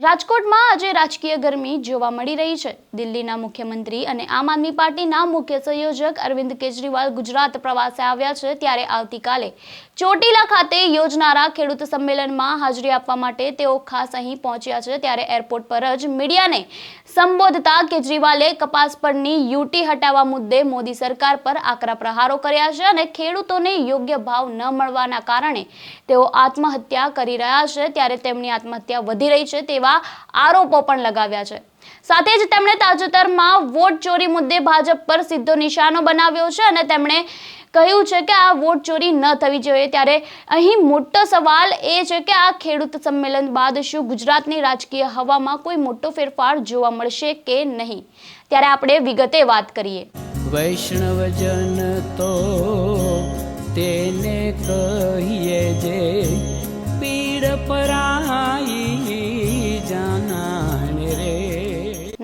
રાજકોટમાં આજે રાજકીય ગરમી જોવા મળી રહી છે. દિલ્હીના મુખ્યમંત્રી અને આમ આદમી પાર્ટીના મુખ્ય સંયોજક અરવિંદ કેજરીવાલ ગુજરાત પ્રવાસે આવ્યા છે ત્યારે આવતીકાલે ચોટીલા ખાતે યોજનારા ખેડૂત સંમેલનમાં હાજરી આપવા માટે તેઓ ખાસ અહીં પહોંચ્યા છે. ત્યારે એરપોર્ટ પર જ મીડિયાને સંબોધતા કેજરીવાલે કપાસ પરની યુટી હટાવવા મુદ્દે મોદી સરકાર પર આકરા પ્રહારો કર્યા છે અને ખેડૂતોને યોગ્ય ભાવ ન મળવાના કારણે તેઓ આત્મહત્યા કરી રહ્યા છે. ત્યારે તેમની આત્મહત્યા વધી રહી છે તેવા આરોપો પણ લગાવ્યા છે. સાથે જ તેમણે તાજેતરમાં વોટ ચોરી મુદ્દે ભાજપ પર સીધો નિશાનો બનાવ્યો છે અને તેમણે કહ્યું છે કે આ વોટ ચોરી ન થવી જોઈએ. ત્યારે અહીં મોટો સવાલ એ છે કે આ ખેડૂત સંમેલન બાદ શું ગુજરાતની રાજકીય હવામાં કોઈ મોટો ફેરફાર જોવા મળશે કે નહીં? ત્યારે આપણે વિગતે વાત કરીએ. વૈષ્ણવજન તો તેને કહીએ જે પીડ પરાઈ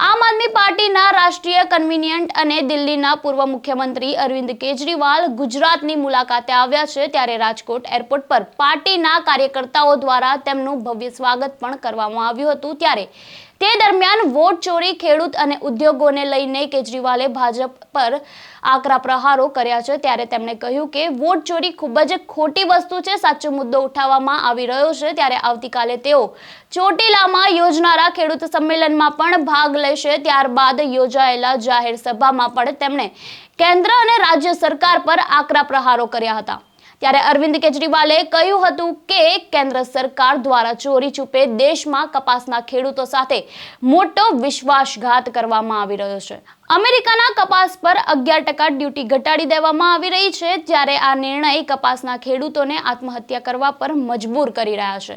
આમ આદમી પાર્ટીના રાષ્ટ્રીય કન્વીનિયન્ટ અને દિલ્હીના પૂર્વ મુખ્યમંત્રી અરવિંદ કેજરીવાલ ગુજરાતની મુલાકાતે આવ્યા છે ત્યારે રાજકોટ એરપોર્ટ પર પાર્ટીના કાર્યકર્તાઓ દ્વારા તેમનું ભવ્ય સ્વાગત પણ કરવામાં આવ્યું હતું ત્યારે તે દરમિયાન વોટ ચોરી, ખેડૂત અને ઉદ્યોગોને લઈને કેજરીવાલે ભાજપ પર આકરા પ્રહારો કર્યા છે ત્યારે તેમણે કહ્યું કે વોટ ચોરી ખૂબ જ ખોટી વસ્તુ છે, સાચો મુદ્દો ઉઠાવવામાં આવી રહ્યો છે. ત્યારે આવતીકાલે તેઓ ચોટીલામાં યોજનારા ખેડૂત સંમેલનમાં પણ ભાગ લેશે ત્યારબાદ યોજાયેલા જાહેર સભામાં પણ તેમણે કેન્દ્ર અને રાજ્ય સરકાર પર આકરા પ્રહારો કર્યા હતા. ત્યારે અરવિંદ કેજરીવાલે કહ્યું હતું કે, કેન્દ્ર સરકાર દ્વારા ચોરી છુપે દેશમાં કપાસના ખેડૂતો સાથે મોટો વિશ્વાસઘાત કરવામાં આવી રહ્યો છે. અમેરિકાના કપાસ પર અગિયાર ટકા ડ્યુટી ઘટાડી દેવામાં આવી રહી છે, જ્યારે આ નિર્ણય કપાસના ખેડૂતોને આત્મહત્યા કરવા પર મજબૂર કરી રહ્યા છે.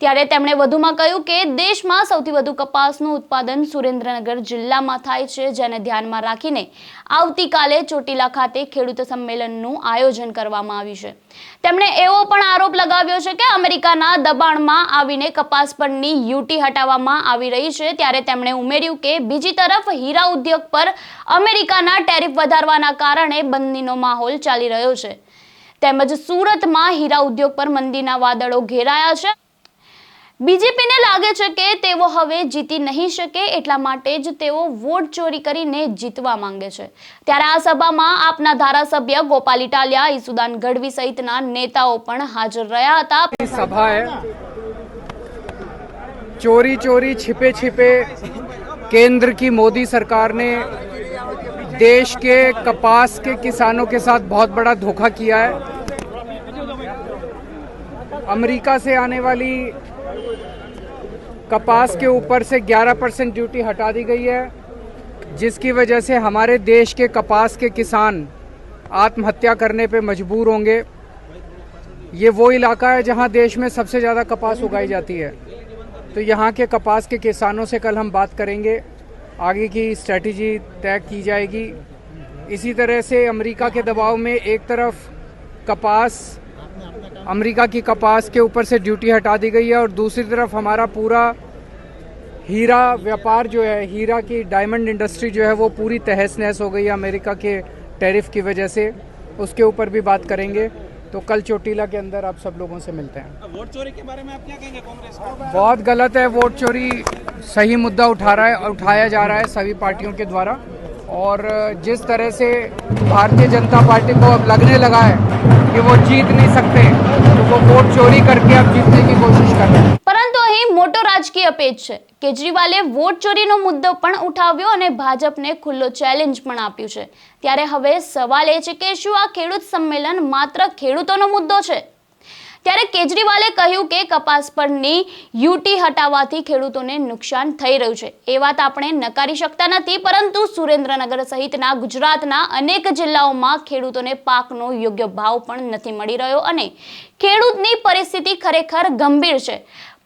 ત્યારે તેમણે વધુમાં કહ્યું કે દેશમાં સૌથી વધુ કપાસનું ઉત્પાદન સુરેન્દ્રનગર જિલ્લામાં થાય છે, જેને ધ્યાનમાં રાખીને આવતીકાલે ચોટીલા ખાતે ખેડૂત સંમેલનનું આયોજન કરવામાં આવ્યું છે. તેમણે એવો પણ આરોપ લગાવ્યો છે કે અમેરિકાના દબાણમાં આવીને કપાસ પરની યુટી હટાવવામાં આવી રહી છે, ત્યારે તેમણે ઉમેર્યું કે બીજી તરફ હીરા ઉદ્યોગ પર અમેરિકાના ટેરિફ વધારવાના કારણે બંધીનો માહોલ ચાલી રહ્યો છે તેમજ સુરતમાં હીરા ઉદ્યોગ પર મંદીના વાદળો ઘેરાયા છે બીજેપીને લાગે છે કે તેઓ હવે જીતી નહીં શકે એટલા માટે જ તેઓ વોટ ચોરી કરીને જીતવા માંગે છે ત્યારે આ સભામાં આપના ધારાસભ્ય ગોપાલ ઇટાલિયા ઈસુદાન ગઢવી સહિતના નેતાઓ પણ હાજર રહ્યા હતા की सभा है चोरी चोरी छिपे छिपे केंद्र की मोदी सरकार ने देश के कपास के किसानों के साथ बहुत बड़ा धोखा किया है। अमेरिका से आने वाली कपास के ऊपर से 11 परसेंट ड्यूटी हटा दी गई है, जिसकी वजह से हमारे देश के कपास के किसान आत्महत्या करने पे मजबूर होंगे। ये वो इलाका है जहाँ देश में सबसे ज़्यादा कपास उगाई जाती है। तो यहाँ के कपास के किसानों से कल हम बात करेंगे। आगे की स्ट्रेटजी तय की जाएगी। इसी तरह से अमेरिका के दबाव में एक तरफ़ कपास, अमेरिका की कपास के ऊपर से ड्यूटी हटा दी गई है और दूसरी तरफ़ हमारा पूरा हीरा व्यापार जो है, हीरा की डायमंड इंडस्ट्री जो है, वो पूरी तहस नहस हो गई है अमेरिका के टैरिफ की वजह से। उसके ऊपर भी बात करेंगे। तो कल चोटीला के अंदर आप सब लोगों से मिलते हैं। वोट चोरी के बारे में आप क्या कहेंगे कांग्रेस बहुत गलत है वोट चोरी सही मुद्दा उठा रहा है उठाया जा रहा है सभी पार्टियों के द्वारा। और जिस तरह से भारतीय जनता पार्टी को अब लगने लगा है कि वो जीत नहीं सकते तो वो वोट चोरी करके अब जीतने की कोशिश कर रहे हैं। મોટો રાજકીય પેજ છે. કેજરીવાલે વોટ ચોરીનો મુદ્દો પણ ઉઠાવ્યો અને ભાજપને ખુલ્લો ચેલેન્જ પણ આપ્યું છે. ત્યારે હવે સવાલ એ છે કે શું આ ખેડૂત સંમેલન માત્ર ખેડૂતોનો મુદ્દો છે? ત્યારે કેજરીવાલે કહ્યું કે કપાસ પરની યુટી હટાવવાથી ખેડૂતોને નુકસાન થઈ રહ્યું છે. એ વાત આપણે નકારી શકતા નથી, પરંતુ સુરેન્દ્રનગર સહિતના ગુજરાતના અનેક જિલ્લાઓમાં ખેડૂતોને પાકનો યોગ્ય ભાવ પણ નથી મળી રહ્યો અને ખેડૂતની પરિસ્થિતિ ખરેખર ગંભીર છે.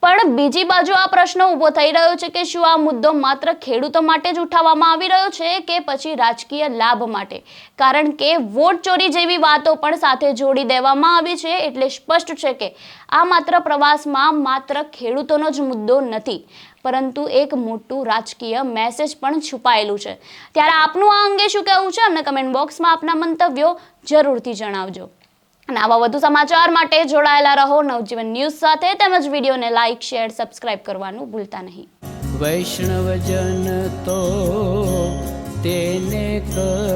પણ બીજી બાજુ આ પ્રશ્ન ઊભો થઈ રહ્યો છે કે શું આ મુદ્દો માત્ર ખેડૂતો માટે જ ઉઠાવવામાં આવી રહ્યો છે કે પછી રાજકીય લાભ માટે? કારણ કે વોટ ચોરી જેવી વાતો પણ સાથે જોડી દેવામાં આવી છે એટલે સ્પષ્ટ છે કે આ માત્ર પ્રવાસમાં માત્ર ખેડૂતોનો જ મુદ્દો નથી, પરંતુ એક મોટું રાજકીય મેસેજ પણ છુપાયેલું છે. ત્યારે આપનું આ અંગે શું કહેવું છે? અમને કમેન્ટ બોક્સમાં આપના મંતવ્યો જરૂરથી જણાવજો. અને આવા વધુ સમાચાર માટે જોડાયેલા રહો નવજીવન ન્યૂઝ સાથે તેમજ વિડીયોને લાઇક, શેર, સબસ્ક્રાઇબ કરવાનું ભૂલતા નહીં. વૈષ્ણવજન તો તેને કહીએ